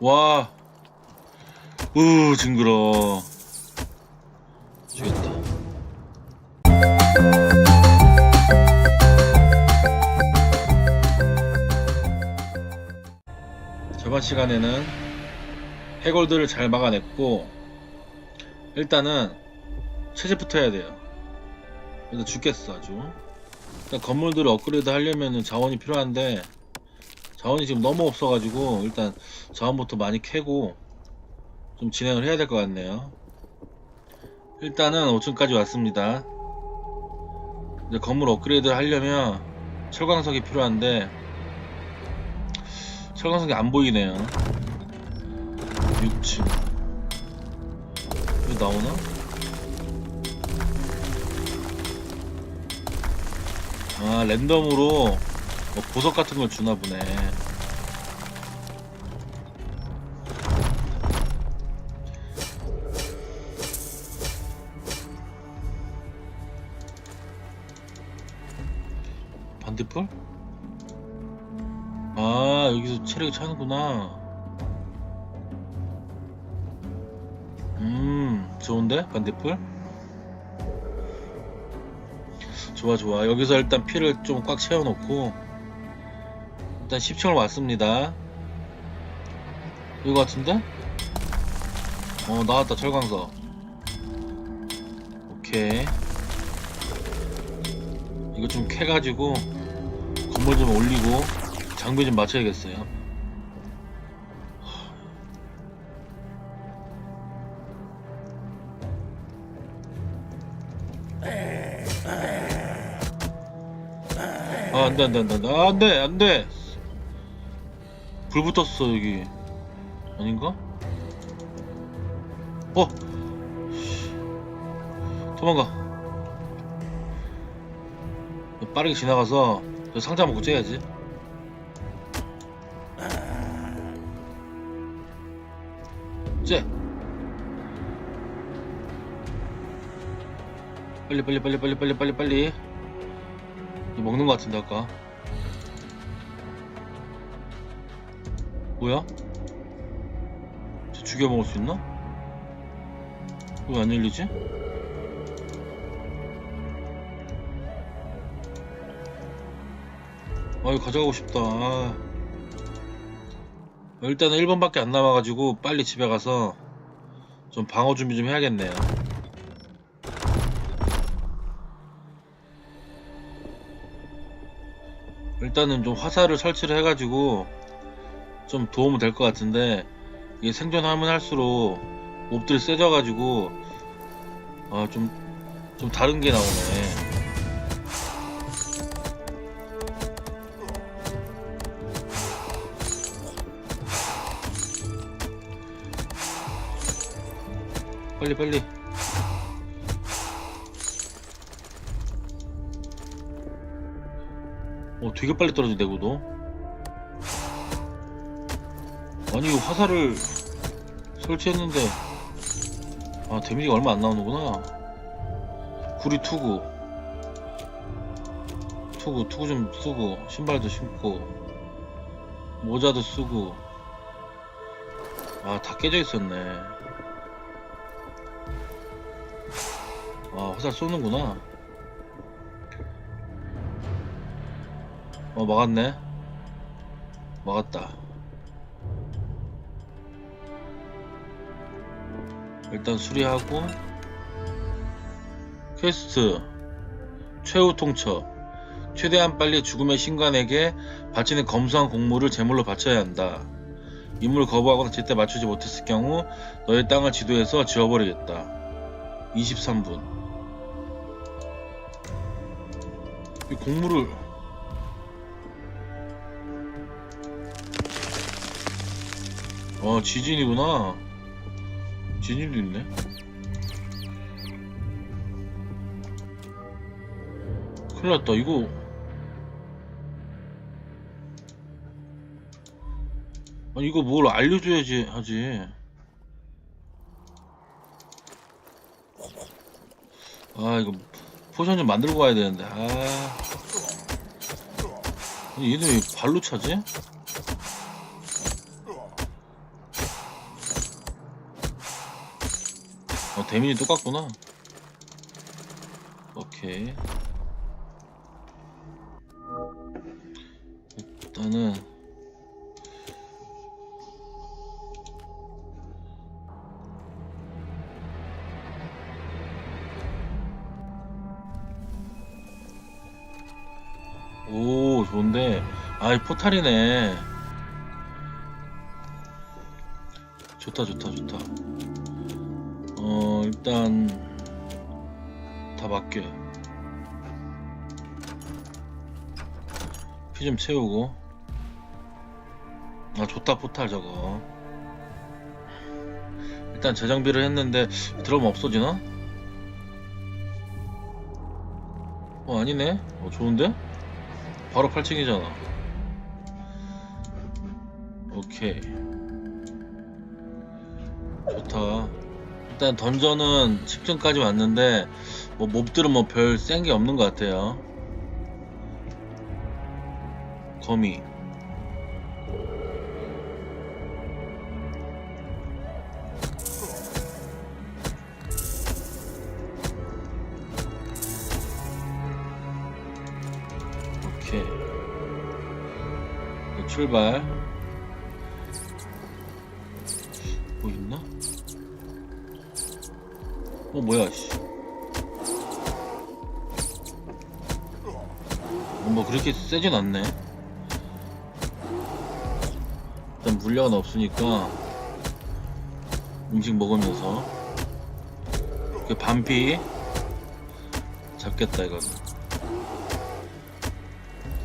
와. 우, 징그러. 죽였다. 저번 시간에는 해골들을 잘 막아냈고 일단은 채집부터 해야 돼요. 그래서 죽겠어 아주. 일단 건물들을 업그레이드 하려면 자원이 필요한데 자원이 지금 너무 없어가지고 일단 자원부터 많이 캐고 좀 진행을 해야 될 것 같네요. 일단은 5층까지 왔습니다. 이제 건물 업그레이드를 하려면 철광석이 필요한데 철광석이 안 보이네요. 6층. 이거 나오나? 아, 랜덤으로 뭐 보석 같은 걸 주나 보네. 반대풀? 아, 여기서 체력이 차는구나. 음, 좋은데? 반대풀? 좋아, 좋아. 여기서 일단 피를 좀 꽉 채워놓고, 일단 10층을 왔습니다. 이거 같은데? 어, 나왔다, 철광석. 오케이. 이거 좀 캐가지고, 건물 좀 올리고, 장비 좀 맞춰야겠어요. 아, 안 돼, 안 돼, 안 돼, 안 돼, 아. 불 붙었어, 여기. 아닌가? 어! 도망가. 빠르게 지나가서 저 상자 먹고 째야지. 째. 빨리 빨리 빨리 빨리 빨리 빨리 빨리. 먹는 것 같은데 아까. 뭐야? 저 죽여 먹을 수 있나? 왜 안 열리지? 아 이거 가져가고 싶다 아. 일단은 1번밖에 안 남아가지고 빨리 집에 가서 좀 방어 준비 좀 해야겠네요 일단은 좀 화살을 설치를 해가지고 좀 도움은 될 것 같은데 이게 생존하면 할수록 몹들이 세져가지고 아좀좀 다른 게 나오네. 빨리 빨리. 어 되게 빨리 떨어져 내구도 아니 화살을 설치했는데 아 데미지가 얼마 안 나오는구나. 구리 투구. 투구 투구 좀 쓰고 신발도 신고 모자도 쓰고. 아 다 깨져 있었네. 아 화살 쏘는구나. 어 막았네. 막았다 일단 수리하고 퀘스트. 최후 통첩 최대한 빨리 죽음의 신관에게 바치는 검소한 공물을 제물로 바쳐야 한다. 임무를 거부하거나 제때 맞추지 못했을 경우 너의 땅을 지도에서 지워버리겠다. 23분. 이 공물을 어 지진이구나 지진도 있네. 큰일 났다 이거. 아니 이거 뭘 알려줘야지 하지. 아 이거 포션 좀 만들고 가야 되는데. 아. 얘네 왜 발로 차지? 데미지 똑같구나. 오케이. 일단은 오 좋은데 아이 포탈이네 좋다 좋다 좋다 어 일단 다 맡겨. 피 좀 채우고. 아 좋다 포탈 저거. 일단 재정비를 했는데 들어오면 없어지나? 어 아니네. 어 좋은데? 바로 8층이잖아. 오케이. 좋다 일단 던전은 10층까지 왔는데 뭐 몹들은 뭐 별 센 게 없는 것 같아요. 거미. 오케이. 네, 출발. 뭐 있나? 어 뭐야 씨. 어, 뭐 그렇게 세진 않네 일단 물량은 없으니까 음식 먹으면서 그 반피 잡겠다 이거는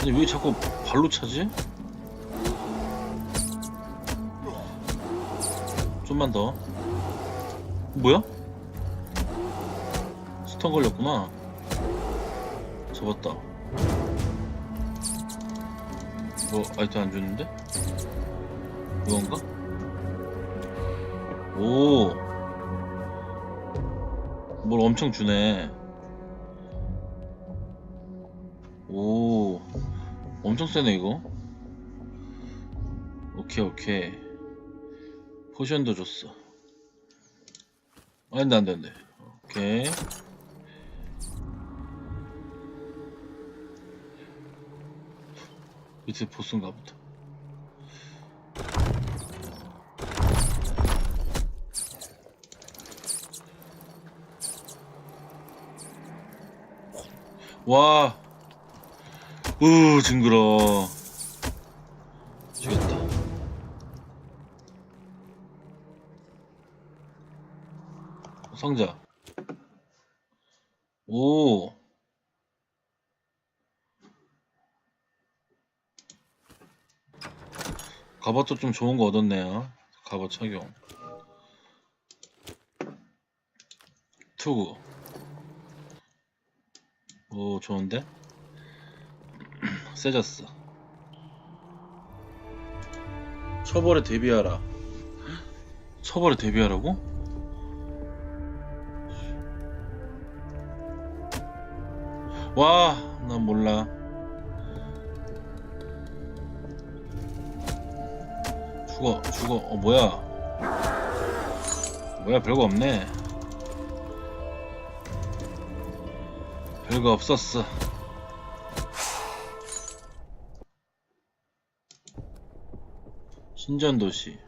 아니 왜 자꾸 발로 차지? 좀만 더 뭐야? 스턴 걸렸구나 잡았다 뭐 아이템 안 주는데? 이건가? 오. 뭘 엄청 주네. 오. 엄청 세네, 이거. 오케이, 오케이. 포션도 줬어. 안 돼, 안 돼, 안 돼. 오케이. 밑에 보스인가 보다. 와, 으, 징그러. 죽였다. 상자. 오. 갑옷도 좀 좋은 거 얻었네요. 갑옷 착용. 투구. 오, 좋은데? 세졌어. 처벌에 대비하라. 처벌에 대비하라고? 와, 난 몰라. 죽어, 죽어. 어, 뭐야? 뭐야, 별거 없네. 별거 없었어. 신전도시.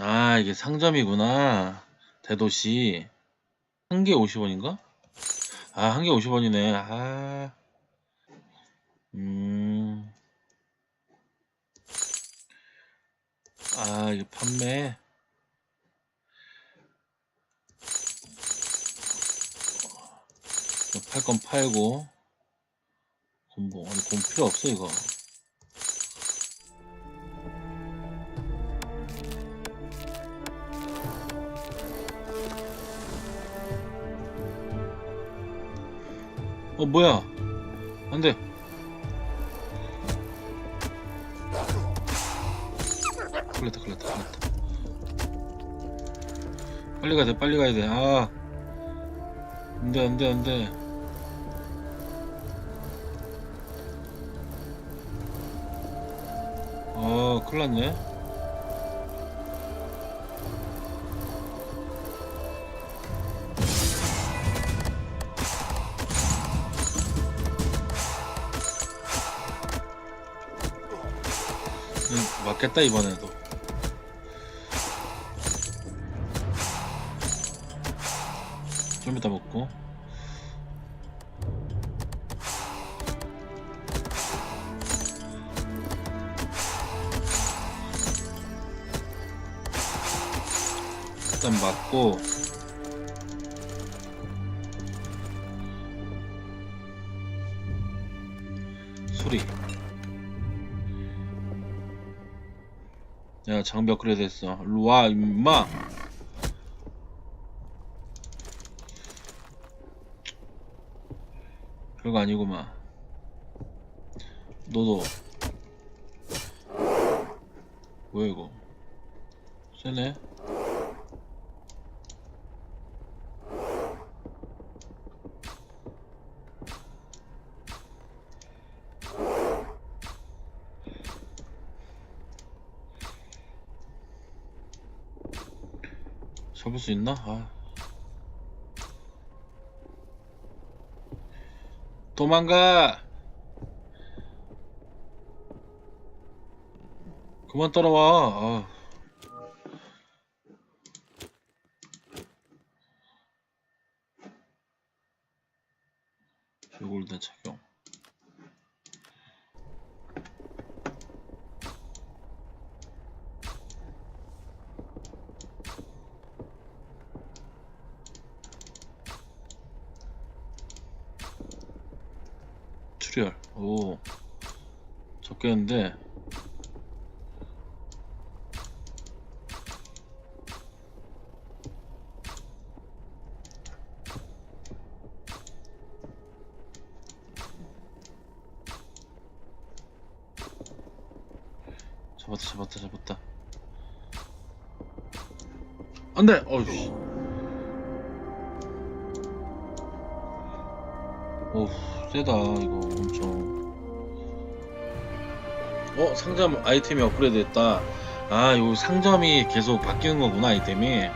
아, 이게 상점이구나. 대도시. 한 개 50원인가? 아, 한 개 50원이네. 아. 음. 아, 이게 판매. 팔 건 팔고. 곰보. 아니, 곰 필요 없어, 이거. 어, 뭐야? 안 돼. 걸렸다, 걸렸다, 걸렸다. 빨리 가야 돼, 빨리 가야 돼. 아. 안 돼, 안 돼, 안 돼. 어, 큰일 났네. 음, 맞겠다, 이번에도. 좀 이따 먹고. 일단 맞고 야 장비 업그레이드 했어. 일로와 임마! 별거 아니구만. 너도. 뭐야 이거? 세네 잡을 수 있나? 아. 도망가! 그만 따라와. 아. 골든 착용. 출혈. 오. 적겠는데. 잡았다, 잡았다, 잡았다. 안 돼! 어이씨. 오, 세다, 이거 엄청. 어, 상점 아이템이 업그레이드 됐다. 아, 요 상점이 계속 바뀌는 거구나, 아이템이.